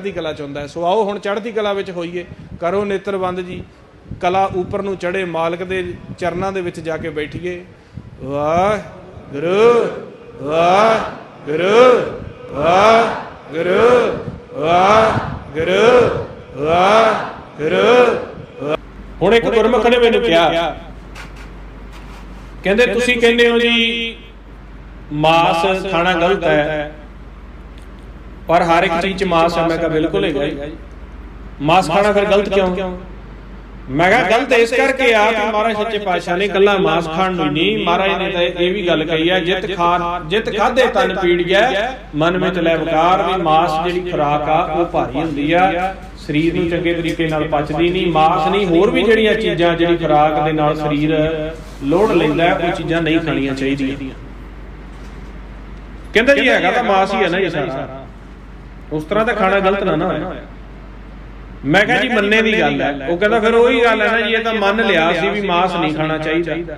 ਚੜ੍ਹਦੀ ਕਲਾ ਚ ਹੁੰਦਾ ਸੋ ਆਓ ਹੁਣ ਚੜ੍ਹਦੀ ਕਲਾ ਵਿੱਚ ਹੋਈਏ। ਕਰੋ ਨੇਤਰਬੰਦ ਜੀ। ਕਲਾ ਉੱਪਰ ਨੂੰ ਚੜੇ ਮਾਲਕ ਦੇ ਚਰਨਾਂ ਦੇ ਵਿੱਚ ਜਾ ਕੇ ਬੈਠੀਏ। ਵਾਹ ਗੁਰੂ ਵਾਹ ਗੁਰੂ ਵਾਹ ਗੁਰੂ ਵਾਹ ਗੁਰੂ ਵਾਹ ਗੁਰੂ ਹੁਣ ਇੱਕ ਗੁਰਮੁਖ ਨੇ ਮੈਨੂੰ ਕਿਹਾ। ਕਹਿੰਦੇ ਤੁਸੀਂ ਕਹਿੰਦੇ ਹੋ ਜੀ ਮਾਸ ਖਾਣਾ ਗਲਤ ਹੈ। ਪਰ ਹਰ ਇੱਕ ਚੀਜ਼ ਚ ਮਾਸ ਹੈ। ਮੈਂ ਕਿਹਾ ਬਿਲਕੁਲ ਹੈਗਾ ਜੀ। ਮਾਸ ਖਾਣਾ ਫਿਰ ਗਲਤ ਕਿਉਂ? ਮੈਂ ਕਿਹਾ ਗਲਤ ਇਸ ਕਰਕੇ ਆ ਕਿ ਮਹਾਰਾਜ ਸੱਚੇ ਪਾਤਸ਼ਾਹ ਨੇ ਕੱਲਾ ਮਾਸ ਖਾਣ ਨੂੰ ਨਹੀਂ ਮਹਾਰਾਜ ਨੇ ਤਾਂ ਇਹ ਵੀ ਗੱਲ ਕਹੀ ਹੈ ਜਿਤ ਖਾ ਜਿਤ ਖਾਦੇ ਤਨ ਪੀੜੀਐ ਮਨ ਵਿੱਚ ਲੈ ਵਿਕਾਰ ਵੀ ਮਾਸ ਜਿਹੜੀ ਖੁਰਾਕ ਆ ਉਹ ਭਾਰੀ ਹੁੰਦੀ ਆ। ਸਰੀਰ ਨੂੰ ਚੰਗੇ ਤਰੀਕੇ ਨਾਲ ਪਚਦੀ ਨਹੀਂ ਮਾਸ ਨਹੀਂ ਹੋਰ ਵੀ ਜਿਹੜੀਆਂ ਚੀਜ਼ਾਂ ਜਿਹੜੀ ਖੁਰਾਕ ਦੇ ਨਾਲ ਸਰੀਰ ਲੋੜ ਲੈਂਦਾ ਹੈ, ਉਹ ਚੀਜ਼ਾਂ ਨਹੀਂ ਖਾਣੀਆਂ ਚਾਹੀਦੀਆਂ। ਕਹਿੰਦਾ ਜੀ ਹੈਗਾ ਤਾਂ ਮਾਸ ਹੀ ਹੈ ਨਾ ਇਹ ਸਾਰਾ। ਉਸ ਤਰ੍ਹਾਂ ਦਾ ਖਾਣਾ ਗਲਤ ਨਾ ਨਾ ਹੋਇਆ। ਮੈਂ ਕਿਹਾ ਜੀ ਮੰਨੇ ਦੀ ਗੱਲ ਹੈ। ਉਹ ਕਹਿੰਦਾ ਫਿਰ ਉਹੀ ਗੱਲ ਹੈ ਨਾ ਜੀ ਇਹ ਤਾਂ ਮੰਨ ਲਿਆ ਸੀ ਵੀ ਮਾਸ ਨਹੀਂ ਖਾਣਾ ਚਾਹੀਦਾ।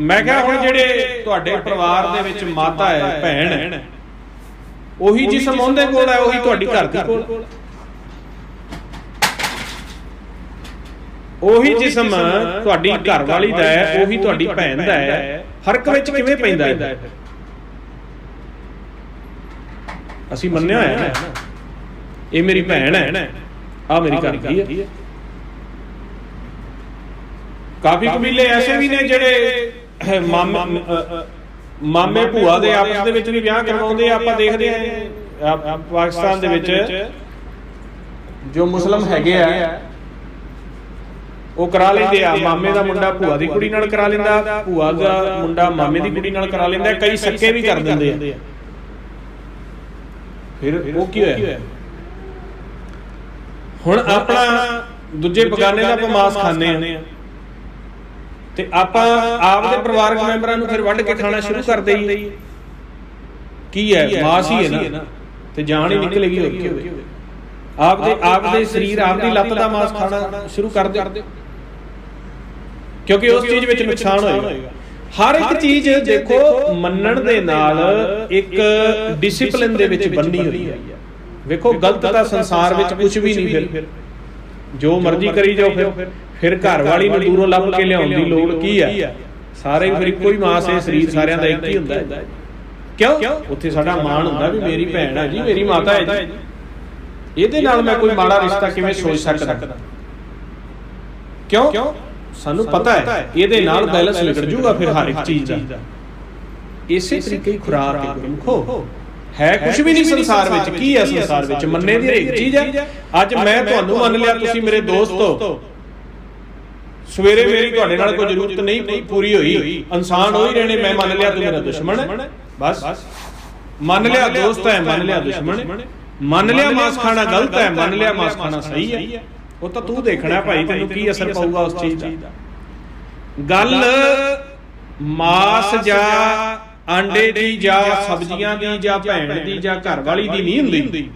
ਮੈਂ ਕਿਹਾ ਹੁਣ ਜਿਹੜੇ ਤੁਹਾਡੇ ਪਰਿਵਾਰ ਦੇ ਵਿੱਚ ਮਾਤਾ ਹੈ ਭੈਣ ਹੈ ਉਹੀ ਜਿਸਮ ਉਹਦੇ ਕੋਲ ਹੈ ਉਹੀ ਤੁਹਾਡੀ ਘਰ ਦੀ ਕੋਲ। ਉਹੀ ਜਿਸਮ ਤੁਹਾਡੀ ਘਰ ਵਾਲੀ ਦਾ ਹੈ ਉਹੀ ਤੁਹਾਡੀ ਭੈਣ ਦਾ ਹੈ। ਫ਼ਰਕ ਵਿੱਚ ਕਿਵੇਂ ਪੈਂਦਾ ਹੈ? ਅਸੀਂ ਮੰਨਿਆ ਹੋਇਆ ਨਾ। ਇਹ ਮੇਰੀ ਭੈਣ ਹੈ। ਆ ਮੇਰੀ ਘਰ ਦੀ ਹੈ। ਕਾਫੀ ਕਬੀਲੇ ਐਸੇ ਵੀ ਨੇ ਜਿਹੜੇ ਮਾਮੇ ਮਾਮੇ ਭੂਆ ਦੇ ਆਪਸ ਦੇ ਵਿੱਚ ਵੀ ਵਿਆਹ ਕਰਵਾਉਂਦੇ, ਆਪਾਂ ਦੇਖਦੇ ਆ- ਪਾਕਿਸਤਾਨ ਦੇ ਵਿੱਚ ਜੋ ਮੁਸਲਮ ਹੈਗੇ ਆ, ਉਹ ਕਰਾ ਲੈਂਦੇ ਆ। ਮਾਮੇ ਦਾ ਮੁੰਡਾ ਭੂਆ ਦੀ ਕੁੜੀ ਨਾਲ ਕਰਾ ਲੈਂਦਾ, ਭੂਆ ਦਾ ਮੁੰਡਾ ਮਾਮੇ ਦੀ ਕੁੜੀ ਨਾਲ ਕਰਾ ਲੈਂਦਾ। ਕਈ ਸੱਕੇ ਵੀ ਕਰ ਦਿੰਦੇ ਆ। ਫਿਰ ਉਹ ਕੀ ਹੋਇਆ? ਹੁਣ ਆਪਣਾ ਦੂਜੇ ਬਗਾਨੇ ਦਾ ਆਪਾਂ ਮਾਸ ਖਾਂਦੇ ਆ ਤੇ ਆਪਾਂ ਆਪਦੇ ਪਰਿਵਾਰਕ ਮੈਂਬਰਾਂ ਨੂੰ ਫਿਰ ਵੱਢ ਕੇ ਖਾਣਾ ਸ਼ੁਰੂ ਕਰ ਦੇਈਏ। ਕੀ ਹੈ? ਮਾਸ ਹੀ ਹੈ ਨਾ। ਤੇ ਜਾਨ ਹੀ ਨਿਕਲੇਗੀ ਹੋਰ ਕੀ ਹੋਵੇ? ਆਪਦੇ ਆਪਦੇ ਸਰੀਰ ਆਪਦੀ ਲੱਤ ਦਾ ਮਾਸ ਖਾਣਾ ਸ਼ੁਰੂ ਕਰ ਦਿਓ ਕਿਉਂਕਿ ਉਸ ਚੀਜ਼ ਵਿੱਚ ਨੁਕਸਾਨ ਹੋਏਗਾ। ਹਰ ਇੱਕ ਚੀਜ਼ ਦੇਖੋ ਮੰਨਣ ਦੇ ਨਾਲ ਇੱਕ ਡਿਸਪਲਿਨ ਦੇ ਵਿੱਚ ਬੰਨੀ ਹੋਈ ਹੈ। ਵੇਖੋ ਗਲਤ ਤਾਂ ਸੰਸਾਰ ਵਿੱਚ ਕੁਝ ਵੀ ਨਹੀਂ ਫਿਰ। ਜੋ ਮਰਜ਼ੀ ਕਰੀ ਜਾਓ ਫਿਰ ਫਿਰ ਘਰ ਵਾਲੀ ਨੂੰ ਦੂਰੋਂ ਲੱਭ ਕੇ ਲਿਆਉਣ ਦੀ ਲੋੜ ਕੀ ਹੈ? ਸਾਰੇ ਫਿਰ ਇੱਕੋ ਹੀ ਮਾਸ ਹੈ ਸਰੀਰ ਸਾਰਿਆਂ ਦਾ ਇੱਕ ਹੀ ਹੁੰਦਾ ਹੈ ਕਿਉਂ? ਉੱਥੇ ਸਾਡਾ ਮਾਣ ਹੁੰਦਾ ਵੀ ਮੇਰੀ ਭੈਣ ਹੈ ਜੀ ਮੇਰੀ ਮਾਤਾ ਹੈ ਜੀ। ਇਹਦੇ ਨਾਲ ਮੈਂ ਕੋਈ ਮਾੜਾ ਰਿਸ਼ਤਾ ਕਿਵੇਂ ਸੋਚ ਸਕਦਾ? ਕਿਉਂ? ਸਾਨੂੰ ਪਤਾ ਹੈ। ਇਹਦੇ ਨਾਲ ਬੈਲੈਂਸ ਵਿਗੜ ਜਾਊਗਾ ਫਿਰ ਹਰ ਇੱਕ ਚੀਜ਼ ਦਾ। ਇਸੇ ਤਰੀਕੇ ਹੀ ਖੁਰਾਕ ਹੈ ਗੁਰਮਖੋ ਹੈ ਕੁਝ ਵੀ ਨਹੀਂ ਸੰਸਾਰ ਵਿੱਚ ਕੀ ਹੈ ਸੰਸਾਰ ਵਿੱਚ? ਮੰਨੇ ਦੀ ਹਰੇਕ ਚੀਜ਼ ਹੈ। ਅੱਜ ਮੈਂ ਤੁਹਾਨੂੰ ਮੰਨ ਲਿਆ ਤੁਸੀਂ ਮੇਰੇ ਦੋਸਤ ਹੋ। ਸਵੇਰੇ ਮੇਰੀ ਤੁਹਾਡੇ ਨਾਲ ਕੋਈ ਜ਼ਰੂਰਤ ਨਹੀਂ ਪੂਰੀ ਹੋਈ। ਇਨਸਾਨ ਹੋ ਹੀ ਰਹੇ ਨੇ ਮੈਂ ਮੰਨ ਲਿਆ ਤੂੰ ਮੇਰਾ ਦੁਸ਼ਮਣ ਹੈ। ਬਸ। ਮੰਨ ਲਿਆ ਦੋਸਤ ਹੈ ਮੰਨ ਲਿਆ ਦੁਸ਼ਮਣ ਮੰਨ ਲਿਆ ਮਾਸ ਖਾਣਾ ਗਲਤ ਹੈ ਮੰਨ ਲਿਆ ਮਾਸ ਖਾਣਾ ਸਹੀ ਹੈ। ਉਹ ਤਾਂ ਤੂੰ ਦੇਖਣਾ ਭਾਈ ਤੈਨੂੰ ਕੀ ਅਸਰ ਪਾਊਗਾ ਉਸ ਚੀਜ਼ ਦਾ। ਗੱਲ ਮਾਸ ਜਾਂ ਆਂਡੇ ਦੀ ਜਾਂ ਸਬਜ਼ੀਆਂ ਦੀ ਜਾਂ ਭੈਣ ਦੀ ਜਾਂ ਘਰ ਵਾਲੀ ਦੀ ਨਹੀਂ ਹੁੰਦੀ।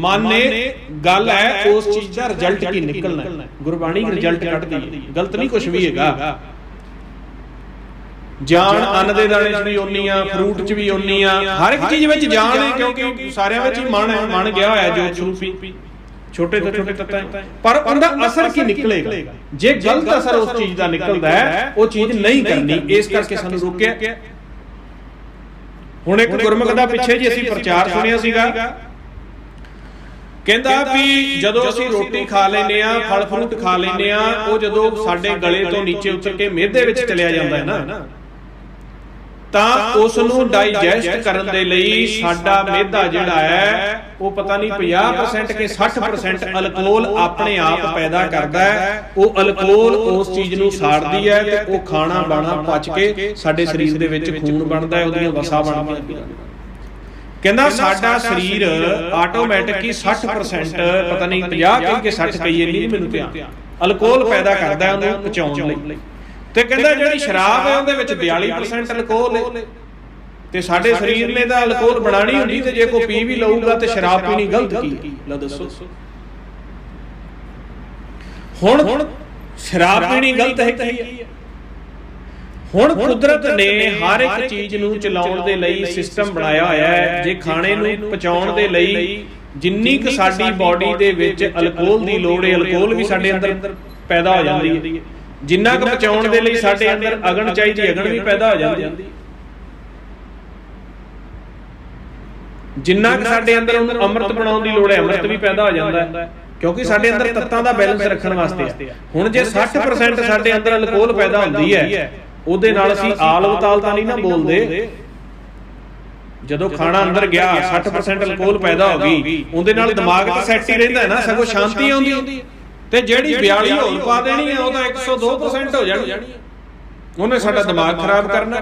ਮਾਨੇ ਗੱਲ ਹੈ ਉਸ ਚੀਜ਼ ਦਾ ਰਿਜ਼ਲਟ ਕੀ ਨਿਕਲਣਾ ਹੈ। ਗੁਰਬਾਣੀ ਰਿਜ਼ਲਟ ਕੱਢਦੀ ਹੈ। ਗਲਤ ਨਹੀਂ ਕੁਝ ਵੀ ਹੈਗਾ। ਜਾਨ ਅੰਨ ਦੇ ਦਾਣੇ 'ਚ ਵੀ ਓਨੀ ਆ ਫਰੂਟ 'ਚ ਵੀ ਓਨੀ ਆ ਹਰ ਇੱਕ ਚੀਜ਼ ਵਿੱਚ ਜਾਨ ਹੈ ਕਿਉਂਕਿ ਸਾਰਿਆਂ ਵਿੱਚ ਹੀ ਮਨ ਹੈ ਮਨ ਗਿਆ ਹੋਇਆ ਜੋ ਸਰੂਪੀ ਛੋਟੇ ਤੋਂ ਛੋਟੇ ਤੱਤਾਂ। ਪਰ ਉਹਦਾ ਅਸਰ ਕੀ ਨਿਕਲੇਗਾ? ਜੇ ਗਲਤ ਅਸਰ ਉਸ ਚੀਜ਼ ਦਾ ਨਿਕਲਦਾ ਹੈ ਉਹ ਚੀਜ਼ ਨਹੀਂ ਕਰਨੀ ਇਸ ਕਰਕੇ ਸਾਨੂੰ ਰੋਕਿਆ। ਹੁਣ ਇੱਕ ਗੁਰਮੁਖ ਦਾ ਪਿੱਛੇ ਜੀ ਅਸੀਂ ਪ੍ਰਚਾਰ ਸੁਣਿਆ ਸੀਗਾ। ਕਹਿੰਦਾ ਵੀ ਜਦੋਂ ਅਸੀਂ ਰੋਟੀ ਖਾ ਲੈਨੇ ਆ ਫਲ ਫਰੂਟ ਖਾ ਲੈਨੇ ਆ ਉਹ ਜਦੋਂ ਸਾਡੇ ਗਲੇ ਤੋਂ ਨੀਚੇ ਉਤਰ ਕੇ ਮਿਹਦੇ ਵਿੱਚ ਚਲਿਆ ਜਾਂਦਾ ਹੈ ਨਾ। ਤਾਂ ਉਸ ਨੂੰ ਡਾਈਜੈਸਟ ਕਰਨ ਦੇ ਲਈ ਸਾਡਾ ਮਿਹਦਾ ਜਿਹੜਾ ਹੈ, ਉਹ ਪਤਾ ਨਹੀਂ 50% ਕਿ 60% ਅਲਕੋਹਲ ਆਪਣੇ ਆਪ ਪੈਦਾ ਕਰਦਾ ਹੈ। ਉਹ ਅਲਕੋਹਲ ਉਸ ਚੀਜ਼ ਨੂੰ ਸਾੜਦੀ ਹੈ ਤੇ ਉਹ ਖਾਣਾ, ਬਾਣਾ ਪਚ ਕੇ ਸਾਡੇ ਸਰੀਰ ਦੇ ਵਿੱਚ ਖੂਨ ਬਣਦਾ ਹੈ, ਉਹਦੀਆਂ ਵਸਾ ਬਣਦੀਆਂ ਕਹਿੰਦਾ ਸਾਡਾ ਸਰੀਰ ਆਟੋਮੈਟਿਕ ਹੀ 60% ਪਤਾ ਨਹੀਂ 50 ਕਹੀ ਕਿ 60 ਕਹੀ ਨਹੀਂ ਮੈਨੂੰ ਧਿਆਨ ਅਲਕੋਹਲ ਪੈਦਾ ਕਰਦਾ ਹੈ ਉਹਨੂੰ ਪਚਾਉਣ ਲਈ। ਤੇ ਕਹਿੰਦਾ ਜਿਹੜੀ ਸ਼ਰਾਬ ਹੈ ਉਹਦੇ ਵਿੱਚ 42% ਅਲਕੋਹਲ ਹੈ। ਤੇ ਸਾਡੇ ਸਰੀਰ ਨੇ ਤਾਂ ਅਲਕੋਹਲ ਬਣਾਣੀ ਹੁੰਦੀ ਤੇ ਜੇ ਕੋਈ ਪੀ ਵੀ ਲਊਗਾ ਤੇ ਸ਼ਰਾਬ ਪੀਣੀ ਗਲਤ ਕੀ? ਲੈ ਦੱਸੋ। ਹੁਣ ਸ਼ਰਾਬ ਪੀਣੀ ਗਲਤ ਹੈ। ਕੀ ਹੁਣ ਕੁਦਰਤ ਨੇ ਹਰ ਇੱਕ ਚੀਜ਼ ਨੂੰ ਚਲਾਉਣ ਦੇ ਲਈ ਸਿਸਟਮ ਬਣਾਇਆ ਹੋਇਆ ਹੈ। ਜੇ ਖਾਣੇ ਨੂੰ ਪਚਾਉਣ ਦੇ ਲਈ ਜਿੰਨੀ ਕੁ ਸਾਡੀ ਬਾਡੀ ਦੇ ਵਿੱਚ ਅਲਕੋਹਲ ਦੀ ਲੋੜ ਹੈ ਅਲਕੋਹਲ ਵੀ ਸਾਡੇ ਅੰਦਰ ਪੈਦਾ ਹੋ। ਜਾਂਦੀ ਹੈ। ਜਿੰਨਾ ਕੁ ਪਚਾਉਣ ਦੇ ਲਈ ਸਾਡੇ ਅੰਦਰ ਅਗਨ ਚਾਹੀਦੀ ਅਗਨ ਵੀ ਪੈਦਾ ਹੋ ਜਾਂਦੀ ਜਿੰਨਾ ਕੁ ਸਾਡੇ ਅੰਦਰ ਉਹਨੂੰ ਅੰਮ੍ਰਿਤ ਬਣਾਉਣ ਦੀ ਲੋੜ ਹੈ ਅੰਮ੍ਰਿਤ ਵੀ ਪੈਦਾ ਹੋ ਜਾਂਦਾ ਹੈ। ਕਿਉਂਕਿ ਸਾਡੇ ਅੰਦਰ ਤੱਤਾਂ ਦਾ ਬੈਲੈਂਸ ਰੱਖਣ ਵਾਸਤੇ ਹੁਣ ਜੇ 60% ਸਾਡੇ ਅੰਦਰ ਅਲਕੋਹਲ ਪੈਦਾ ਹੁੰਦੀ ਹੈ ਉਹਦੇ ਨਾਲ ਅਸੀਂ ਆਲ ਉਤਾਲ ਤਾਂ ਨਹੀਂ ਨਾ ਬੋਲਦੇ। ਜਦੋਂ ਖਾਣਾ ਅੰਦਰ ਗਿਆ 60% ਅਲਕੋਹਲ ਪੈਦਾ ਹੋ ਗਈ ਉਹਦੇ ਨਾਲ ਦਿਮਾਗ ਤੇ ਸੈੱਟ ਹੀ ਰਹਿੰਦਾ ਹੈ ਨਾ ਸਗੋਂ ਸ਼ਾਂਤੀ ਆਉਂਦੀ ਹੈ। ਤੇ ਜਿਹੜੀ 42 ਹੋਰ ਪਾ ਦੇਣੀ ਹੈ ਉਹ ਤਾਂ 102% ਹੋ ਜਾਣੀ ਹੈ ਉਹਨੇ ਸਾਡਾ ਦਿਮਾਗ ਖਰਾਬ ਕਰਨਾ।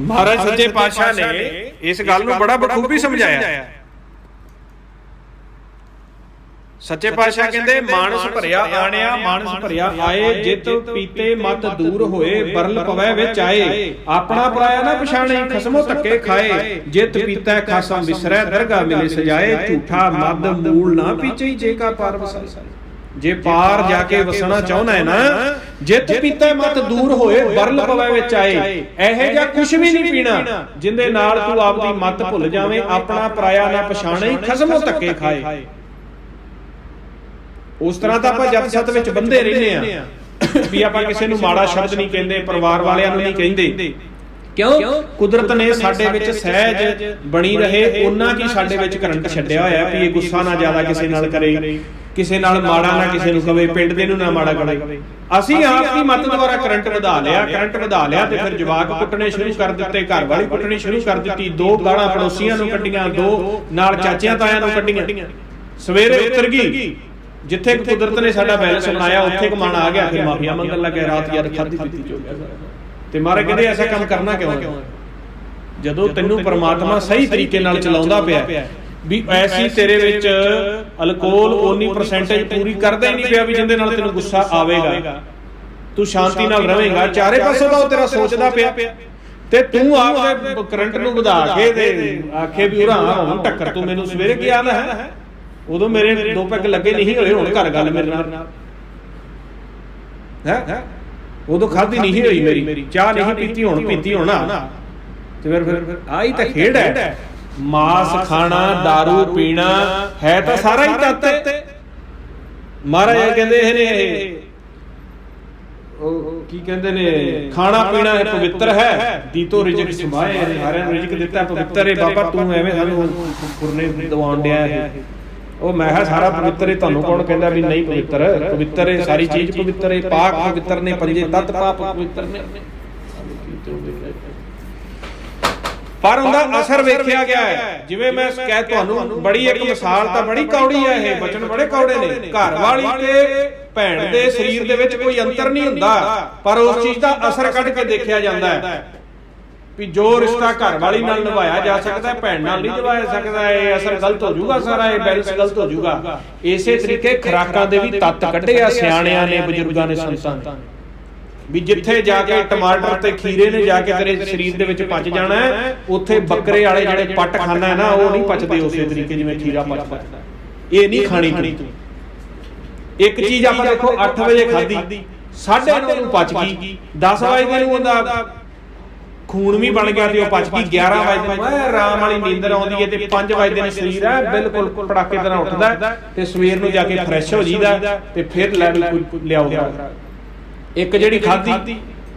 ਮਹਾਰਾਜ ਸੱਚੇ ਪਾਤਸ਼ਾਹ ਨੇ ਇਸ ਗੱਲ ਨੂੰ ਬੜਾ ਬਖੂਬੀ ਸਮਝਾਇਆ। ਸੱਚੇ ਪਾਤਸ਼ਾਹ ਕਹਿੰਦੇ ਮਾਨਸ ਭਰਿਆ ਆਣਿਆ ਮਾਨਸ ਭਰਿਆ ਆਏ ਜਿਤ ਪੀਤੇ ਮਤ ਦੂਰ ਹੋਏ ਬਰਲ ਪਵੈ ਵਿੱਚ ਆਏ। ਆਪਣਾ ਪਰਾਇਆ ਨਾ ਪਛਾਣੇ ਖਸਮੋ ਧੱਕੇ ਖਾਏ। ਜਿਤ ਪੀਤਾ ਖਾਸਮ ਵਿਸਰੈ ਦਰਗਾ ਮਿਲੇ ਸਜਾਏ ਝੂਠਾ ਮਦ ਮੂਲ ਨਾ ਪੀਚਈ ਜੇ ਕਾ ਪਾਰ ਵਸੈ ਜੇ ਪਾਰ ਜਾ ਕੇ ਵਸਣਾ ਚਾਹੁੰਦਾ ਹੈ ਨਾ ਜਿਤ ਪੀਤਾ ਮਤ ਦੂਰ ਹੋਏ ਬਰਲ ਪਵੈ ਵਿੱਚ ਆਏ। ਇਹੋ ਜਿਹਾ ਕੁਝ ਵੀ ਨਹੀਂ ਪੀਣਾ ਜਿੰਦੇ ਨਾਲ ਤੂੰ ਆਪਦੀ ਮਤ ਭੁੱਲ ਜਾਵੇਂ ਆਪਣਾ ਪਰਾਇਆ ਨਾ ਪਛਾਣੇ ਖਸਮੋ ਧੱਕੇ ਖਾਏ ਉਸ ਤਰ੍ਹਾਂ ਤਾਂ ਆਪਾਂ ਜਪ ਸਤ ਵਿੱਚ ਬੰਦੇ ਰਹਿੰਦੇ ਆ। ਵੀ ਆਪਾਂ ਕਿਸੇ ਨੂੰ ਮਾੜਾ ਸ਼ਬਦ ਨਹੀਂ ਕਹਿੰਦੇ, ਪਰਿਵਾਰ ਵਾਲਿਆਂ ਨੂੰ ਨਹੀਂ ਕਹਿੰਦੇ। ਕਿਉਂ? ਕੁਦਰਤ ਨੇ ਸਾਡੇ ਵਿੱਚ ਸਹਿਜ ਬਣੀ ਰਹੇ, ਉਹਨਾਂ ਕੀ ਸਾਡੇ ਵਿੱਚ ਕਰੰਟ ਛੱਡਿਆ ਹੋਇਆ ਵੀ ਇਹ ਗੁੱਸਾ ਨਾ ਜ਼ਿਆਦਾ ਕਿਸੇ ਨਾਲ ਕਰੇ, ਕਿਸੇ ਨਾਲ ਮਾੜਾ ਨਾ ਕਿਸੇ ਨੂੰ ਕਵੇ, ਪਿੰਡ ਦੇ ਨੂੰ ਨਾ ਮਾੜਾ ਕਰੇ ਅਸੀਂ ਆਪ ਦੀ ਮਤ ਦੁਆਰਾ ਕਰੰਟ ਵਧਾ ਲਿਆ, ਕਰੰਟ ਵਧਾ ਲਿਆ ਤੇ ਫਿਰ ਜਵਾਕ ਕੁੱਟਣੇ ਸ਼ੁਰੂ ਕਰ ਦਿੱਤੇ, ਘਰ ਵਾਲੀ ਕੁੱਟਣੀ ਸ਼ੁਰੂ ਕਰ ਦਿੱਤੀ, ਦੋ ਗਾਲਾਂ ਪੜੋਸੀਆਂ ਨੂੰ ਕੱਢੀਆਂ, ਦੋ ਨਾਲ ਚਾਚਿਆਂ ਤਾਇਆਂ ਨੂੰ ਕੱਢੀਆਂ। ਸਵੇਰੇ ਉਤਰ ਗਈ। ਜਿੱਥੇ ਕੁਦਰਤ ਨੇ ਸਾਡਾ ਬੈਲੈਂਸ ਬਣਾਇਆ ਉੱਥੇ ਕਮਾਣ ਆ ਗਿਆ ਫਿਰ ਮਾਫੀਆ ਮੰਗਣ ਲੱਗਿਆ ਰਾਤ ਯਾਰ ਖਾਦੀ ਪੀਤੀ ਚੋ ਗਿਆ ਤੇ ਮਾਰੇ ਕਹਿੰਦੇ ਐਸਾ ਕੰਮ ਕਰਨਾ ਕਿਉਂ ਹੈ? ਜਦੋਂ ਤੈਨੂੰ ਪਰਮਾਤਮਾ ਸਹੀ ਤਰੀਕੇ ਨਾਲ ਚਲਾਉਂਦਾ ਪਿਆ ਵੀ ਐਸੀ ਤੇਰੇ ਵਿੱਚ ਅਲਕੋਹਲ ਓਨੀ ਪਰਸੈਂਟੇਜ ਪੂਰੀ ਕਰਦਾ ਹੀ ਨਹੀਂ ਪਿਆ ਵੀ ਜਿੰਦੇ ਨਾਲ ਤੈਨੂੰ ਗੁੱਸਾ ਆਵੇਗਾ। ਤੂੰ ਸ਼ਾਂਤੀ ਨਾਲ ਰਵੇਂਗਾ ਚਾਰੇ ਪਾਸੋਂ ਤਾਂ ਉਹ ਤੇਰਾ ਸੋਚਦਾ ਪਿਆ। ਤੇ ਤੂੰ ਆਪਦੇ ਕਰੰਟ ਨੂੰ ਵਧਾ ਕੇ ਤੇ ਆਖੇ ਵੀ ਉਰਾਂ ਹੁਣ ਟੱਕਰ ਤੂੰ ਮੈਨੂੰ ਸਵੇਰੇ ਕੀ ਆਣਾ ਹੈ ਉਦੋਂ ਮੇਰੇ ਦੋ ਪੈਗ ਲੱਗੇ ਨਹੀਂ ਹੋਏ ਹੁਣ ਘਰ ਗੱਲ ਮੇਰੇ ਨਾਲ। ਹੈ? ਉਦੋਂ ਖਾਦੀ ਨਹੀਂ ਹੋਈ ਮੇਰੀ। ਚਾਹ ਨਹੀਂ ਪੀਤੀ ਹੁਣ ਪੀਤੀ ਹੋਣਾ। ਤੇ ਫਿਰ ਫਿਰ ਆਹੀ ਤਾਂ ਖੇਡ ਹੈ। ਮਾਸ ਖਾਣਾ दारू ਪੀਣਾ ਹੈ ਤਾਂ ਸਾਰਾ ਹੀ ਤੱਤ। ਮਹਾਰਾਜ ਕਹਿੰਦੇ ਨੇ ਉਹ ਕੀ ਕਹਿੰਦੇ ਨੇ? ਖਾਣਾ ਪੀਣਾ ਹੈ। ਪਵਿੱਤਰ ਹੈ। ਦੀਤੋ ਰਿਜਕ ਸਮਾਏ। ਸਾਰਿਆਂ ਨੂੰ ਰਿਜਕ ਦਿੱਤਾ ਪਵਿੱਤਰ ਹੈ ਬਾਬਾ ਤੂੰ ਐਵੇਂ ਸਾਨੂੰ ਪੁਰਨੇ ਦਵਾਉਣ ਡਿਆ ਹੈ ਉਹ ਮੈਂ ਕਿਹਾ ਸਾਰਾ ਪਵਿੱਤਰ ਹੈ ਤੁਹਾਨੂੰ ਕੌਣ ਕਹਿੰਦਾ ਵੀ ਨਹੀਂ ਪਵਿੱਤਰ? ਪਵਿੱਤਰ ਹੈ ਸਾਰੀ ਚੀਜ਼ ਪਵਿੱਤਰ ਹੈ ਪਾਕ ਪਵਿੱਤਰ ਨੇ ਪੰਜੇ ਤਤ ਪਾਪ ਪਵਿੱਤਰ ਨੇ। ਪਰ ਉਹਦਾ ਅਸਰ ਵੇਖਿਆ ਗਿਆ ਹੈ। ਜਿਵੇਂ ਮੈਂ ਕਹਿ ਤੁਹਾਨੂੰ ਬੜੀ ਇੱਕ ਮਿਸਾਲ ਤਾਂ ਬੜੀ ਕੌੜੀ ਹੈ ਇਹ ਬਚਨ ਬੜੇ ਕੌੜੇ ਨੇ। ਘਰ ਵਾਲੀ ਤੇ ਭੈਣ ਦੇ ਸਰੀਰ ਦੇ ਵਿੱਚ ਕੋਈ ਅੰਤਰ ਨਹੀਂ ਹੁੰਦਾ ਪਰ ਉਸ ਚੀਜ਼ ਦਾ ਅਸਰ ਕੱਢ ਕੇ ਦੇਖਿਆ ਜਾਂਦਾ ਹੈ। ਵੀ ਜੋ ਰਿਸ਼ਤਾ ਘਰ ਵਾਲੀ ਨਾਲ ਨਿਭਾਇਆ ਜਾ ਸਕਦਾ ਹੈ ਭੈਣ ਨਾਲ ਨਹੀਂ ਨਿਭਾਇਆ ਸਕਦਾ ਇਹ ਅਸਰ ਗਲਤ ਹੋ ਜਾਊਗਾ ਸਾਰਾ ਇਹ ਬੈਲੈਂਸ ਗਲਤ ਹੋ ਜਾਊਗਾ ਇਸੇ ਤਰੀਕੇ ਖਰਾਕਾਂ ਦੇ ਵੀ ਤੱਤ ਕੱਢੇ ਆ ਸਿਆਣਿਆਂ ਨੇ ਬਜ਼ੁਰਗਾਂ ਨੇ ਸੰਤਾਂ ਨੇ। ਵੀ ਜਿੱਥੇ ਜਾ ਕੇ ਟਮਾਟਰ ਤੇ ਖੀਰੇ ਨੇ ਜਾ ਕੇ ਤੇਰੇ ਸਰੀਰ ਦੇ ਵਿੱਚ ਪਚ ਜਾਣਾ ਹੈ ਉੱਥੇ ਬੱਕਰੇ ਵਾਲੇ ਜਿਹੜੇ ਪੱਟ ਖਾਣਾ ਹੈ ਨਾ ਉਹ ਨਹੀਂ ਪਚਦੇ ਉਸੇ ਤਰੀਕੇ ਜਿਵੇਂ ਖੀਰਾ ਪਚਦਾ ਇਹ ਨਹੀਂ ਖਾਣੀ ਤੂੰ। ਇੱਕ ਚੀਜ਼ ਆਪਾਂ ਦੇਖੋ 8 ਵਜੇ ਖਾਧੀ 9:30 ਨੂੰ ਪਚ ਗਈ 10 ਵਜੇ ਨੂੰ ਉਹਦਾ ਖੂਨ ਵੀ ਬਣ ਗਿਆ ਤੇ ਉਹ ਪਚ ਗਈ। 11 ਵਜੇ ਨੂੰ ਆਰਾਮ ਵਾਲੀ ਨੀਂਦਰ ਆਉਂਦੀ ਹੈ ਤੇ 5 ਵਜੇ ਨੂੰ ਸਰੀਰ ਹੈ ਬਿਲਕੁਲ ਪੜਾਕੇ ਤਰ੍ਹਾਂ ਉੱਠਦਾ ਤੇ ਸਵੇਰ ਨੂੰ ਜਾ ਕੇ ਫਰੈਸ਼ ਹੋ ਜੀਦਾ ਤੇ ਫਿਰ ਲੈ ਲਿਆਓ ਇੱਕ ਜਿਹੜੀ ਖਾਧੀ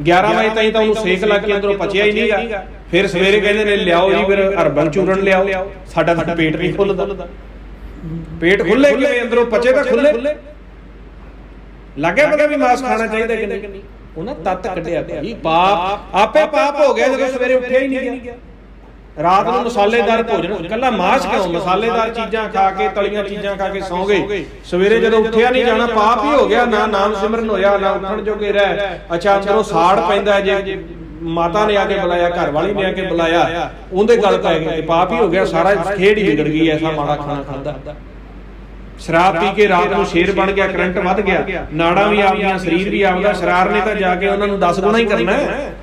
11 ਵਜੇ ਤਾਈਂ ਤਾਂ ਉਹਨੂੰ ਸੇਕ ਲੱਗ ਕੇ ਅੰਦਰੋਂ ਪਚਿਆ ਹੀ ਨਹੀਂਗਾ ਫਿਰ ਸਵੇਰੇ ਕਹਿੰਦੇ ਨੇ ਲਿਆਓ ਜੀ ਫਿਰ ਹਰਬਲ ਚੂਰਨ ਲਿਆਓ। ਸਾਡਾ ਤਾਂ ਪੇਟ ਨਹੀਂ ਖੁੱਲਦਾ। ਪੇਟ ਖੁੱਲੇ ਕਿਵੇਂ ਅੰਦਰੋਂ ਪਚੇ ਤਾਂ ਖੁੱਲੇ ਲੱਗਿਆ ਪਤਾ ਵੀ ਮਾਸ ਖਾਣਾ ਚਾਹੀਦਾ ਕਿ ਨਹੀਂ? ਉਹਨਾਂ ਤੱਤ ਕੱਢਿਆ ਭਾਈ। ਪਾਪ ਆਪੇ ਪਾਪ ਹੋ ਗਿਆ ਜਦੋਂ ਸਵੇਰੇ ਉੱਠਿਆ ਹੀ ਨਹੀਂ ਗਿਆ। ਰਾਤ ਨੂੰ ਮਸਾਲੇਦਾਰ ਭੋਜਨ ਕੱਲਾ ਮਾਸ ਕਿਉਂ? ਮਸਾਲੇਦਾਰ ਚੀਜ਼ਾਂ ਖਾ ਕੇ ਤਲੀਆਂ ਚੀਜ਼ਾਂ ਖਾ ਕੇ ਸੌਂ ਗਏ। ਸਵੇਰੇ ਜਦੋਂ ਉੱਠਿਆ ਨਹੀਂ ਜਾਣਾ ਪਾਪ ਹੀ ਹੋ ਗਿਆ ਨਾ ਨਾਮ ਸਿਮਰਨ ਹੋਇਆ ਨਾ ਉੱਠਣ ਜੋਗੇ ਰਹਿ। ਅੱਛਾ ਅੰਦਰੋਂ ਸਾੜ ਪੈਂਦਾ ਜੇ ਮਾਤਾ ਨੇ ਆ ਕੇ ਬੁਲਾਇਆ ਘਰ ਵਾਲੀ ਨੇ ਆ ਕੇ ਬੁਲਾਇਆ। ਉਹਦੇ ਗੱਲ ਪੈ ਗਈ ਪਾਪ ਹੀ ਹੋ ਗਿਆ ਸਾਰਾ ਖੇਡ ਹੀ ਵਿਗੜ ਗਈ ਐਸਾ ਮਾੜਾ ਖਾਣਾ ਖਾਂਦਾ। ਸ਼ਰਾਬ ਪੀ ਕੇ ਰਾਤ ਨੂੰ ਸ਼ੇਰ ਬਣ ਗਿਆ, ਕਰੰਟ ਵੱਧ ਗਿਆ। ਨਾੜਾਂ ਵੀ ਆਪਦੀਆਂ ਸਰੀਰ ਵੀ ਆਪਦਾ ਸ਼ਰਾਰ ਨੇ ਤਾਂ ਜਾ ਕੇ ਉਹਨਾਂ ਨੂੰ 10 ਗੁਣਾ ਹੀ ਕਰਨਾ ਹੈ।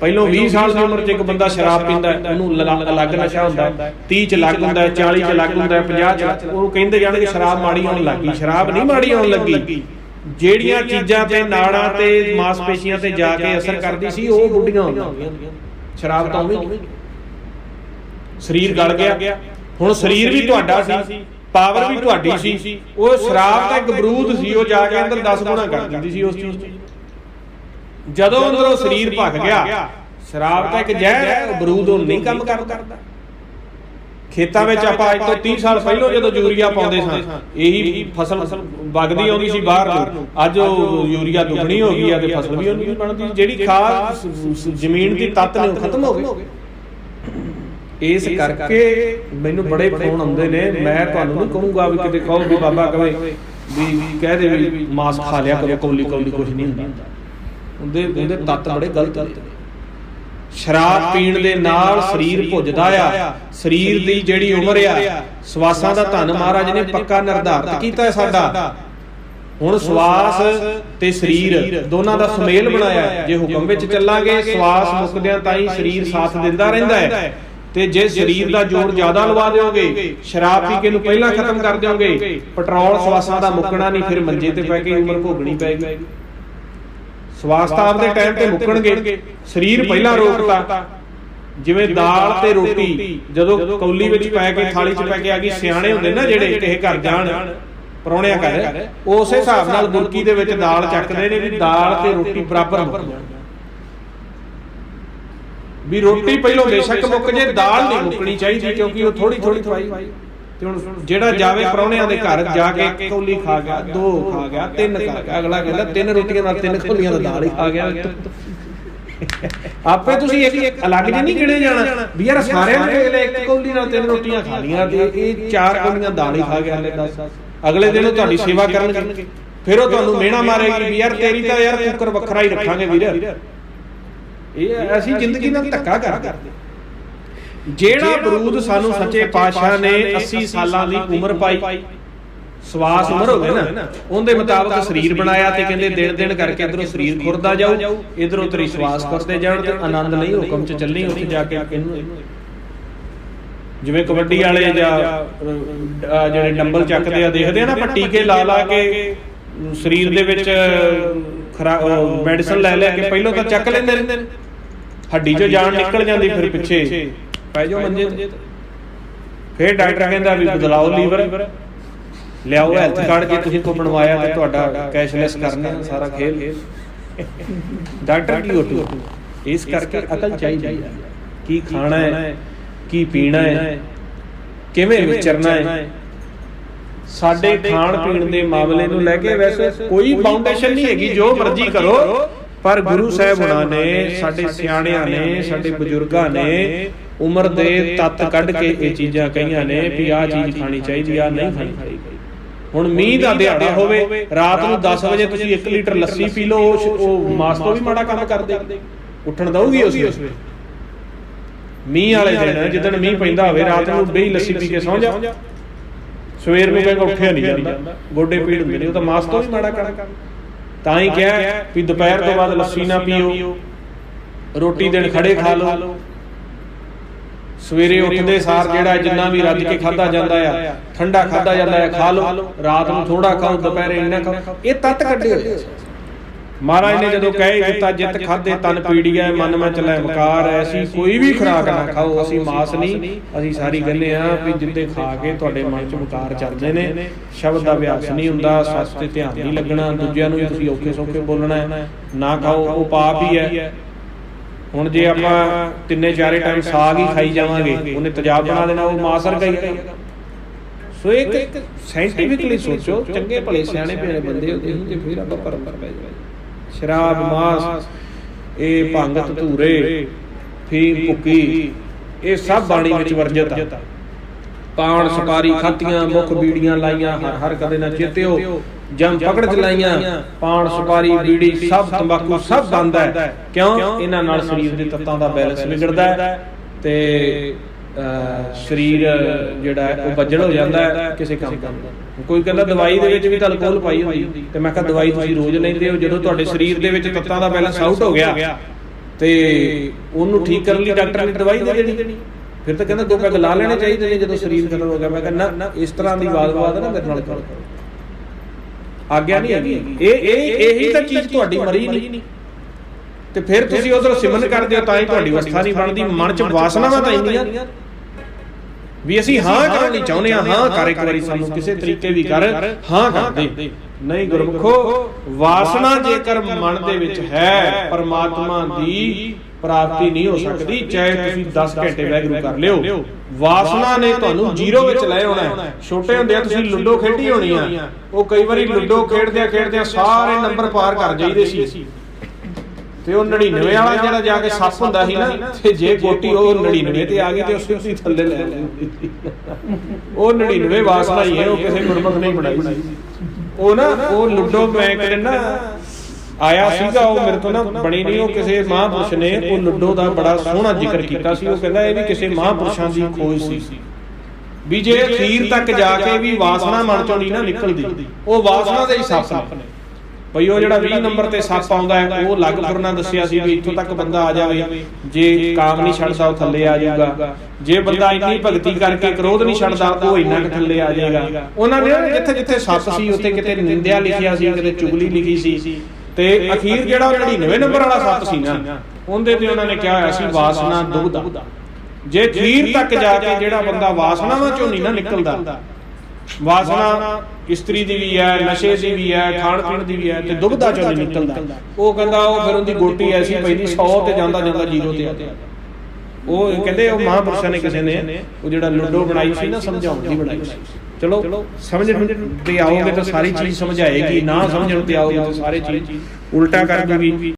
ਪਹਿਲੋਂ 20 ਸਾਲ ਦੀ ਉਮਰ 'ਚ ਇੱਕ ਬੰਦਾ ਸ਼ਰਾਬ ਪੀਂਦਾ ਉਹਨੂੰ ਅਲੱਗ ਨਸ਼ਾ ਹੁੰਦਾ 30 'ਚ ਅਲੱਗ ਹੁੰਦਾ 40 'ਚ ਅਲੱਗ ਹੁੰਦਾ 50 'ਚ ਉਹਨੂੰ ਕਹਿੰਦੇ ਜਾਣਗੇ ਸ਼ਰਾਬ ਮਾੜੀ ਆਉਣ ਲੱਗੀ, ਸ਼ਰਾਬ ਨਹੀਂ ਮਾੜੀ ਆਉਣ ਲੱਗੀ। ਜਿਹੜੀਆਂ ਚੀਜ਼ਾਂ ਤੇ ਨਾੜਾਂ ਤੇ ਮਾਸਪੇਸ਼ੀਆਂ ਤੇ ਜਾ ਕੇ ਅਸਰ ਕਰਦੀ ਸੀ, ਉਹ ਬੁੱਢੀਆਂ ਹੁੰਦੀਆਂ ਸ਼ਰਾਬ ਤਾਂ ਉਵੇਂ ਨਹੀਂ। ਸਰੀਰ ਗਲ ਗਿਆ। ਹੁਣ ਸਰੀਰ ਵੀ ਤੁਹਾਡਾ ਸੀ ਪਾਵਰ ਵੀ ਤੁਹਾਡੀ ਸੀ। ਉਹ ਸ਼ਰਾਬ ਤਾਂ ਇੱਕ ਬਰੂਦ ਸੀ ਉਹ ਜਾ ਕੇ ਅੰਦਰ 10 ਗੁਣਾ ਕਰ ਦਿੰਦੀ ਸੀ ਉਸ ਚੀਜ਼ 'ਚ ਜਦੋਂ ਅੰਦਰੋਂ ਸਰੀਰ ਭੱਗ ਗਿਆ ਸ਼ਰਾਬ ਤਾਂ ਇੱਕ ਜ਼ਹਿਰ ਬਰੂਦ ਉਹ ਨਹੀਂ ਕੰਮ ਕਰਦਾ। ਖੇਤਾਂ ਵਿੱਚ ਆਪਾਂ ਅੱਜ ਤੋਂ 30 ਸਾਲ ਪਹਿਲਾਂ ਜਦੋਂ ਯੂਰੀਆ ਪਾਉਂਦੇ ਸਾਂ ਇਹੀ ਫਸਲ ਵਗਦੀ ਆਉਂਦੀ ਸੀ ਬਾਹਰ ਨੂੰ। ਅੱਜ ਉਹ ਯੂਰੀਆ ਦੁੱਗਣੀ ਹੋ ਗਈ ਆ ਤੇ ਫਸਲ ਵੀ ਉਹਨੀ ਬਣਦੀ। ਜਿਹੜੀ ਖਾਦ ਸ- ਸ- ਜ਼ਮੀਨ ਦੀ ਤੱਤ ਨੇ ਖਤਮ ਹੋ ਗਏ ਇਸ ਕਰਕੇ ਮੈਨੂੰ ਬੜੇ ਫੋਨ ਆਉਂਦੇ ਨੇ। ਮੈਂ ਤੁਹਾਨੂੰ ਨਹੀਂ ਕਹੂੰਗਾ ਵੀ ਕਿਤੇ ਕਹੋ ਵੀ ਬਾਬਾ ਕਵੇ ਵੀ ਕਹਿ ਦੇ ਵੀ ਮਾਸ ਖਾ ਲਿਆ ਕਰੋ ਕੌਲੀ ਕੌਲੀ ਕੁਝ ਨਹੀਂ ਹੁੰਦਾ। ਉਹਦੇ ਉਹਦੇ ਤੱਤ ਬੜੇ ਗਲਤ ਨੇ। ਸ਼ਰਾਬ ਪੀਣ ਦੇ ਨਾਲ ਸਰੀਰ ਭੁੱਜਦਾ ਆ। ਸਰੀਰ ਦੀ ਜਿਹੜੀ ਉਮਰ ਆ ਸਵਾਸਾਂ ਦਾ ਧੰਨ ਮਹਾਰਾਜ ਨੇ ਪੱਕਾ ਨਿਰਧਾਰਤ ਕੀਤਾ ਹੈ ਸਾਡਾ। ਹੁਣ ਸਵਾਸ ਤੇ ਸਰੀਰ ਦੋਨਾਂ ਦਾ ਸੁਮੇਲ ਬਣਾਇਆ। ਜੇ ਹੁਕਮ ਵਿੱਚ ਚੱਲਾਂਗੇ ਸਵਾਸ ਮੁੱਕਦਿਆਂ ਤਾਈਂ ਸਰੀਰ ਸਾਥ ਦਿੰਦਾ ਰਹਿੰਦਾ ਹੈ ਤੇ ਜੇ ਸਰੀਰ ਦਾ ਜ਼ੋਰ ਜ਼ਿਆਦਾ ਲਵਾ ਦਿਓਗੇ ਸ਼ਰਾਬ ਪੀ ਕੇ ਨੂੰ ਪਹਿਲਾਂ ਖਤਮ ਕਰ ਦਿਓਗੇ ਪੈਟਰੋਲ ਸਵਾਸਾਂ ਦਾ ਮੁੱਕਣਾ ਨਹੀਂ ਫਿਰ ਮੰਜੇ ਤੇ ਪੈ ਕੇ ਉਮਰ ਭੋਗਣੀ ਪੈਗੀ ਸਵਾਸ ਤਾਂ ਆਪਦੇ ਟਾਈਮ ਤੇ ਮੁੱਕਣਗੇ। ਸਰੀਰ ਪਹਿਲਾਂ ਰੋਕਤਾ। ਜਿਵੇਂ ਦਾਲ ਤੇ ਰੋਟੀ ਜਦੋਂ ਕੌਲੀ ਵਿੱਚ ਪੈ ਕੇ ਥਾਲੀ 'ਚ ਪੈ ਕੇ ਆ ਗਈ ਸਿਆਣੇ ਹੁੰਦੇ ਨਾ ਜਿਹੜੇ ਕਿਸੇ ਘਰ ਜਾਣ ਪਰੌਣਿਆਂ ਘਰ। ਉਸੇ ਹਿਸਾਬ ਨਾਲ ਬੁਰਕੀ ਦੇ ਵਿੱਚ ਦਾਲ ਚੱਕਦੇ ਨੇ ਵੀ ਦਾਲ ਤੇ ਰੋਟੀ ਬਰਾਬਰ ਮੁੱਕ ਜਾਣ ਵੀ ਰੋਟੀ ਪਹਿਲਾਂ ਬੇਸ਼ੱਕ ਮੁੱਕ ਜੇ, ਦਾਲ ਨਹੀਂ ਮੁੱਕਣੀ ਚਾਹੀਦੀ ਕਿਉਂਕਿ ਉਹ ਥੋੜੀ ਥੋੜੀ ਖਵਾਈ ਤੇ ਹੁਣ ਜਿਹੜਾ ਜਾਵੇ ਪਰੌਣਿਆਂ ਦੇ ਘਰ ਜਾ ਕੇ ਕੌਲੀ ਖਾ ਗਿਆ, ਦੋ ਖਾ ਗਿਆ, ਤਿੰਨ ਖਾ ਗਿਆ, ਅਗਲਾ ਕਹਿੰਦਾ ਤਿੰਨ ਰੋਟੀਆਂ ਨਾਲ ਤਿੰਨ ਕੌਲੀਆਂ ਦਾ ਦਾਲ ਹੀ ਖਾ ਗਿਆ। ਆਪੇ ਤੁਸੀਂ ਇੱਕ ਅਲੱਗ ਜਿਹੀ ਨਹੀਂ ਗਿਣੇ ਜਾਣਾ ਵੀ ਯਾਰ ਸਾਰਿਆਂ ਨੇ ਅਗਲੇ ਇੱਕ ਕੌਲੀ ਨਾਲ ਤਿੰਨ ਰੋਟੀਆਂ ਖਾ ਲੀਆਂ ਤੇ ਇਹ ਚਾਰ ਕੌਲੀਆਂ ਦਾਲ ਹੀ ਖਾ ਗਿਆ ਹਲੇ ਦੱਸ। ਅਗਲੇ ਦਿਨ ਉਹ ਤੁਹਾਡੀ ਸੇਵਾ ਕਰਨਗੇ। ਫਿਰ ਉਹ ਤੁਹਾਨੂੰ ਮਿਹਣਾ ਮਾਰੇਗੀ ਵੀ ਯਾਰ ਤੇਰੀ ਤਾਂ ਯਾਰ ਕੁੱਕਰ ਵੱਖਰਾ ਹੀ ਰੱਖਾਂਗੇ ਵੀਰ। ਇਹ ਅਸੀਂ ਜ਼ਿੰਦਗੀ ਨਾਲ ਧੱਕਾ ਕਰਦੇ। ਜਿਹੜਾ ਬਰੂਦ ਸਾਨੂੰ ਸੱਚੇ ਪਾਤਸ਼ਾਹ ਨੇ 80 ਸਾਲਾਂ ਦੀ ਉਮਰ ਪਾਈ ਸਵਾਸ ਉਮਰ ਹੋ ਗਏ ਨਾ। ਉਹਦੇ ਮੁਤਾਬਕ ਸਰੀਰ ਬਣਾਇਆ ਤੇ ਕਹਿੰਦੇ ਦਿਨ ਦਿਨ ਕਰਕੇ ਇਧਰੋਂ ਸਰੀਰ ਖੁਰਦਾ ਜਾਊ ਇਧਰੋਂ ਤੇਰੀ ਸਵਾਸ ਕਰਦੇ ਜਾਣ ਤੇ ਆਨੰਦ ਨਹੀਂ ਹੁਕਮ ਚ ਚੱਲੀ ਉੱਥੇ ਜਾ ਕੇ ਇਹਨੂੰ ਜਿਵੇਂ ਕਬੱਡੀ ਵਾਲੇ ਜਾਂ ਜਿਹੜੇ ਡੰਬਲ ਚੱਕਦੇ ਆ ਦੇਖਦੇ ਆ ਨਾ ਆਪਾਂ ਟੀਕੇ ਲਾ ਲਾ ਕੇ ਸਰੀਰ ਦੇ ਵਿੱਚ ਖਰਾ ਮੈਡੀਸਨ ਲੈ ਲੈ ਕੇ ਪਹਿਲਾਂ ਤਾਂ ਚੱਕ ਲੈਂਦੇ ਨੇ ਹੱਡੀ ਚੋਂ ਜਾਨ ਨਿਕਲ ਜਾਂਦੀ ਫਿਰ ਪਿੱਛੇ। ਪੈ ਜਾਓ ਮੰਜੇ ਤੇ। ਫਿਰ ਡਾਕਟਰ ਕਹਿੰਦਾ ਵੀ ਬਦਲਾਓ ਲੀਵਰ। ਲਿਆਓ ਹੈਲਥ ਕਾਰਡ ਜੇ ਤੁਸੀਂ ਕੋ ਬਣਵਾਇਆ ਤੇ ਤੁਹਾਡਾ ਕੈਸ਼ਲੈਸ ਕਰਨਾ ਸਾਰਾ ਖੇਲ। ਡਾਕਟਰ ਕੀ ਹੋਟੂ ਇਸ ਕਰਕੇ ਅਕਲ ਚਾਹੀਦੀ ਹੈ। ਕੀ ਖਾਣਾ ਹੈ ਕੀ ਪੀਣਾ ਹੈ ਕਿਵੇਂ ਵਿਚਰਨਾ ਹੈ। ਸਾਡੇ ਖਾਣ ਪੀਣ ਦੇ ਮਾਮਲੇ ਨੂੰ ਲੈ ਕੇ ਵੈਸੇ ਕੋਈ ਬਾਉਂਡੇਸ਼ਨ ਨਹੀਂ ਹੈਗੀ ਜੋ ਮਰਜ਼ੀ ਕਰੋ। ਪਰ ਗੁਰੂ ਸਾਹਿਬ ਉਹਨਾਂ ਨੇ ਸਾਡੇ ਸਿਆਣਿਆਂ ਨੇ ਸਾਡੇ ਬਜ਼ੁਰਗਾਂ ਨੇ ਉਮਰ ਦੇ ਤੱਤ ਕੱਢ ਕੇ ਇਹ ਚੀਜ਼ਾਂ ਕਹੀਆਂ ਨੇ ਵੀ ਆਹ ਚੀਜ਼ ਖਾਣੀ ਚਾਹੀਦੀ ਆ ਨਹੀਂ ਖਾਣੀ ਚਾਹੀਦੀ। ਹੁਣ ਮੀਂਹ ਦਾ ਦਿਹਾੜਾ ਹੋਵੇ ਰਾਤ ਨੂੰ 10 ਵਜੇ ਤੁਸੀਂ 1 ਲੀਟਰ ਲੱਸੀ ਪੀ ਲਓ ਉਹ- ਮਾਸ ਤੋਂ ਵੀ ਮਾੜਾ ਕੰਮ ਕਰਦੇ ਉੱਠਣ ਦਊਗੀ ਉਸ ਵੇਲੇ। ਮੀਂਹ ਵਾਲੇ ਦਿਨ ਜਿੱਦਣ ਮੀਂਹ ਪੈਂਦਾ ਹੋਵੇ ਰਾਤ ਨੂੰ ਬੇਈ ਲੱਸੀ ਪੀ ਕੇ ਸੌਂ ਜਾ। ਸਵੇਰ ਨੂੰ ਕਹਿੰਦਾ ਉੱਠਿਆ ਨਹੀਂ ਜਾਂਦਾ। ਗੋਡੇ ਪੀੜ ਹੁੰਦੇ ਨੇ ਉਹ ਤਾਂ ਮਾਸ ਤੋਂ ਵੀ ਮਾੜਾ ਕੰਮ ਤਾਂ ਹੀ ਕਿਹਾ ਵੀ ਦੁਪਹਿਰ ਤੋਂ ਬਾਅਦ ਲੱਸੀ ਨਾ ਪੀਓ, ਰੋਟੀ ਦਿਨ ਖੜੇ ਖਾ ਲਓ। ਸਵੇਰੇ ਉੱਠਦੇ ਸਾਰ ਜਿਹੜਾ ਜਿੰਨਾ ਵੀ ਰੱਜ ਕੇ ਖਾਦਾ ਜਾਂਦਾ ਆ, ਠੰਡਾ ਖਾਦਾ ਜਾਂਦਾ ਆ, ਖਾ ਲਓ। ਰਾਤ ਨੂੰ ਥੋੜਾ ਖਾਓ, ਦੁਪਹਿਰੇ ਇੰਨਾ ਖਾਓ। ਇਹ ਤੱਤ ਕੱਢੇ ਹੋਏ ਮਹਾਰਾਜ ਨੇ ਜਦੋਂ ਕਹੇ ਦਿੱਤਾ, ਜਿੱਤ ਖਾਦੇ ਤਨ ਪੀੜੀਐ, ਮਨ ਮੈਂ ਚਲੇ ਮਕਾਰ ਐਸੀ ਕੋਈ ਵੀ ਖੁਰਾਕ ਨਾ ਖਾਓ, ਅਸੀਂ ਮਾਸ ਨਹੀਂ, ਅਸੀਂ ਸਾਰੀ ਕਹਿੰਦੇ ਆ, ਵੀ ਜਿੱਤੇ ਖਾ ਕੇ ਤੁਹਾਡੇ ਮਨ ਚ ਮਕਾਰ ਚੱਲਦੇ ਨੇ। ਸ਼ਬਦ ਦਾ ਅਭਿਆਸ ਨਹੀਂ ਹੁੰਦਾ ਸੱਚ ਤੇ ਧਿਆਨ ਨਹੀਂ ਲੱਗਣਾ, ਦੂਜਿਆਂ ਨੂੰ ਵੀ ਤੁਸੀਂ ਔਖੇ ਸੌਖੇ ਬੋਲਣਾ ਨਾ ਖਾਓ, ਉਹ ਪਾਪ ਹੀ ਹੈ ਹੁਣ ਜੇ ਆਪਾਂ ਤਿੰਨੇ ਚਾਰੇ ਟਾਈਮ ਸਾਗ ਹੀ ਖਾਈ ਜਾਵਾਂਗੇ, ਉਹਨੇ ਤੇਜ਼ਾਬ ਬਣਾ ਦੇਣਾ, ਉਹ ਮਾਸ ਵਰਗਾ ਸੋ ਇੱਕ ਸਾਇੰਟੀਫਿਕਲੀ ਸੋਚੋ, ਚੰਗੇ ਭਲੇ ਸਿਆਣੇ ਪਿਆਰੇ ਬੰਦੇ ਹੁੰਦੇ ਸੀ ਤੇ ਫਿਰ ਆਪਾਂ ਪਰਮ ਪੈ ਜਾਈਏ। ਸ਼ਰਾਬ ਮਾਸ ਇਹ ਭੰਗ ਧਤੂਰੇ ਫੀਮ ਭੁੱਕੀ ਇਹ ਸਭ ਬਾਣੀ ਵਿੱਚ ਵਰਜਿਤ ਆ। ਪਾਣ ਸੁਪਾਰੀ ਖਾਤੀਆਂ ਮੁਖ ਬੀੜੀਆਂ ਲਾਈਆਂ ਹਰ ਹਰ ਕਦੇ ਨਾ ਚੇਤਿਓ ਜਮ ਪਕੜ ਚ ਲਾਈਆਂ ਪਾਣ ਸੁਪਾਰੀ ਬੀੜੀ ਸਭ ਤੰਬਾਕੂ ਸਭ ਬੰਦ ਹੈ। ਕਿਉਂ? ਇਹਨਾਂ ਨਾਲ ਸਰੀਰ ਦੇ ਤੱਤਾਂ ਦਾ ਬੈਲੈਂਸ ਵਿਗੜਦਾ ਹੈ ਤੇ ਸਰੀਰ ਜਿਹੜਾ ਉਹ ਬੱਜੜ ਹੋ ਜਾਂਦਾ ਹੈ ਕਿਸੇ ਕੰਮ ਦਾ ਕੋਈ ਕਹਿੰਦਾ ਦਵਾਈ ਦੇ ਵਿੱਚ ਵੀ ਤਾਂ ਅਲਕੋਹਲ ਪਾਈ ਹੁੰਦੀ। ਤੇ ਮੈਂ ਕਿਹਾ ਦਵਾਈ ਤੁਸੀਂ ਰੋਜ਼ ਲੈਂਦੇ ਹੋ ਜਦੋਂ ਤੁਹਾਡੇ ਸਰੀਰ ਦੇ ਵਿੱਚ ਤੱਤਾਂ ਦਾ ਬੈਲੈਂਸ ਆਊਟ ਹੋ ਗਿਆ। ਤੇ ਉਹਨੂੰ ਠੀਕ ਕਰਨ ਲਈ ਡਾਕਟਰ ਨੇ ਦਵਾਈ ਦੇ ਦੇਣੀ। ਫਿਰ ਤਾਂ ਕਹਿੰਦਾ ਦੋ ਪੈਗ ਲਾ ਲੈਣੇ ਚਾਹੀਦੇ ਨੇ ਜਦੋਂ ਸਰੀਰ ਖਤਮ ਹੋ ਗਿਆ। ਮੈਂ ਕਹਿੰਦਾ ਇਸ ਤਰ੍ਹਾਂ ਦੀ ਵਾਦ-ਵਾਦ ਨਾ ਮੇਰੇ ਨਾਲ ਕਰੋ। ਆਗਿਆ ਨਹੀਂ ਹੈਗੀ। ਇਹ ਇਹ ਇਹੀ ਤਾਂ ਚੀਜ਼ ਤੁਹਾਡੀ ਮਰੀ ਨਹੀਂ। ਤੇ ਫਿਰ ਤੁਸੀਂ ਉਧਰ ਸਿਮਰਨ ਕਰਦੇ ਹੋ ਤਾਂ ਹੀ ਤੁਹਾਡੀ ਅਵਸਥਾ ਨਹੀਂ ਬਣਦੀ। ਮਨ 'ਚ ਵਾਸਨਾਵਾਂ ਤਾਂ ਇੰਨੀਆਂ ਵੀ ਅਸੀਂ ਹਾਂ ਕਰਨ ਚਾਹੁੰਦੇ ਹਾਂ ਹਾਂ ਕਰ ਇੱਕ ਵਾਰੀ ਸਾਨੂੰ ਕਿਸੇ ਤਰੀਕੇ ਵੀ ਕਰ ਹਾਂ ਕਰ ਦੇ ਨਹੀਂ ਗੁਰਮੁਖੋ ਵਾਸਨਾ ਜੇਕਰ ਮਨ ਦੇ ਵਿੱਚ ਹੈ ਪਰਮਾਤਮਾ ਦੀ ਪ੍ਰਾਪਤੀ ਨਹੀਂ ਹੋ ਸਕਦੀ ਚਾਹੇ ਤੁਸੀਂ 10 ਘੰਟੇ ਵੈਗਰੂ ਕਰ ਲਿਓ। ਵਾਸਨਾ ਨੇ ਤੁਹਾਨੂੰ ਜ਼ੀਰੋ ਵਿੱਚ ਲੈ ਆਉਣਾ ਹੈ। ਛੋਟੇ ਹੁੰਦੇ ਆ ਤੁਸੀਂ ਲੁੱਡੋ ਖੇਡੀ ਹੋਣੀ ਆ। ਉਹ ਕਈ ਵਾਰੀ ਲੁੱਡੋ ਖੇਡਦਿਆਂ ਖੇਡਦਿਆਂ ਸਾਰੇ ਨੰਬਰ ਪਾਰ ਕਰ ਜਾਈਦੇ ਸੀ। ਤੇ ਉਹ 99 ਵਾਲਾ ਜਿਹੜਾ ਜਾ ਕੇ ਸੱਪ ਹੁੰਦਾ ਸੀ ਨਾ, ਤੇ ਜੇ ਗੋਟੀ ਉਹ 99 ਤੇ ਆ ਗਈ ਤੇ ਉਸੇ ਉਸੇ ਥੱਲੇ ਲੈ ਉਹ 99 ਵਾਸਨਾ ਹੀ ਹੈ, ਉਹ ਕਿਸੇ ਗੁਰਮਤ ਨੇ ਬਣਾਈ ਸੀ। ਉਹ ਨਾ, ਉਹ ਲੁੱਡੋ ਮੈਂ ਕਿਤੇ ਨਾ ਆਇਆ ਸੀਗਾ, ਉਹ ਮੇਰੇ ਤੋਂ ਨਾ ਬਣੀ ਨਹੀਂ, ਉਹ ਕਿਸੇ ਮਹਾਂਪੁਰਸ਼ ਨੇ, ਉਹ ਲੁੱਡੋ ਦਾ ਬੜਾ ਸੋਹਣਾ ਜ਼ਿਕਰ ਕੀਤਾ ਸੀ। ਉਹ ਕਹਿੰਦਾ ਇਹ ਵੀ ਕਿਸੇ ਮਹਾਂਪੁਰਸ਼ਾਂ ਦੀ ਖੋਜ ਸੀ। ਵੀ ਜੇ ਅਖੀਰ ਤੱਕ ਜਾ ਕੇ ਵੀ ਵਾਸਨਾ ਮਨ ਚੋਂ ਨਹੀਂ ਨਾ ਨਿਕਲਦੀ, ਉਹ ਵਾਸਨਾ ਦੇ ਹੀ ਸੱਪ ਨੇ। ਭਈ ਉਹ ਜਿਹੜਾ 20 ਨੰਬਰ ਤੇ ਸੱਪ ਆਉਂਦਾ ਹੈ, ਉਹ ਲੱਗ ਫੁਰਨਾ ਦੱਸਿਆ ਸੀ ਵੀ ਇੱਥੋਂ ਤੱਕ ਬੰਦਾ ਆ ਜਾਵੇ। ਜੇ ਕਾਮ ਨਹੀਂ ਛੱਡਦਾ, ਉਹ ਥੱਲੇ ਆ ਜਾਊਗਾ। ਜੇ ਬੰਦਾ ਇੰਨੀ ਭਗਤੀ ਕਰਕੇ ਕ੍ਰੋਧ ਨਹੀਂ ਛੱਡਦਾ, ਉਹ ਇੰਨਾ ਕੁ ਥੱਲੇ ਆ ਜਾਏਗਾ। ਉਹਨਾਂ ਨੇ ਜਿੱਥੇ ਜਿੱਥੇ ਸੱਪ ਸੀ, ਉੱਥੇ ਕਿਤੇ ਨਿੰਦਿਆ ਲਿਖਿਆ ਸੀ, ਕਿਤੇ ਚੁਗਲੀ ਲਿਖੀ ਸੀ। ਤੇ ਅਖੀਰ ਜਿਹੜਾ ਉਹ 99 ਨੰਬਰ ਵਾਲਾ ਸੱਪ ਸੀ ਨਾ, ਉਹਦੇ ਤੇ ਉਹਨਾਂ ਨੇ ਕਿਹਾ ਹੋਇਆ ਸੀ, ਵਾਸਨਾ ਦੁਗਦਾ। ਜੇ ਅਖੀਰ ਤੱਕ ਜਾ ਕੇ ਜਿਹੜਾ ਬੰਦਾ ਵਾਸਨਾਵਾਂ ਚੋਂ ਨਹੀਂ ਨਾ ਨਿਕਲਦਾ ਵਾਸਨਾ ਇਸਤਰੀ ਦੀ ਵੀ ਹੈ, ਨਸ਼ੇ ਦੀ ਵੀ ਹੈ ਖਾਣ ਪੀਣ ਦੀ ਵੀ ਹੈ ਤੇ ਦੁਬਦਾ ਚੋਂ ਨਿਕਲਦਾ। ਉਹ ਕਹਿੰਦਾ ਉਹ ਫਿਰ ਉਹਦੀ ਗੋਟੀ ਐਸੀ ਪੈਂਦੀ 100 ਤੇ ਜਾਂਦਾ ਜਾਂਦਾ ਜ਼ੀਰੋ ਤੇ ਆ। ਉਹ ਕਹਿੰਦੇ ਉਹ ਮਹਾਂਪੁਰਸ਼ਾਂ ਨੇ ਕਿਸੇ ਨੇ ਉਹ ਜਿਹੜਾ ਲੁੱਡੋ ਬਣਾਈ ਸੀ ਨਾ, ਸਮਝਾਉਣ ਦੀ ਬਣਾਈ ਸੀ। ਚਲੋ ਸਮਝਣ ਤੇ ਆਓਗੇ ਤਾਂ ਸਾਰੀ ਚੀਜ਼ ਸਮਝ ਆਏਗੀ, ਨਾ ਸਮਝਣ ਤੇ ਆਓਗੇ ਤਾਂ ਸਾਰੇ ਚੀਜ਼ ਉਲਟਾ ਕਰ ਦੂਗੀ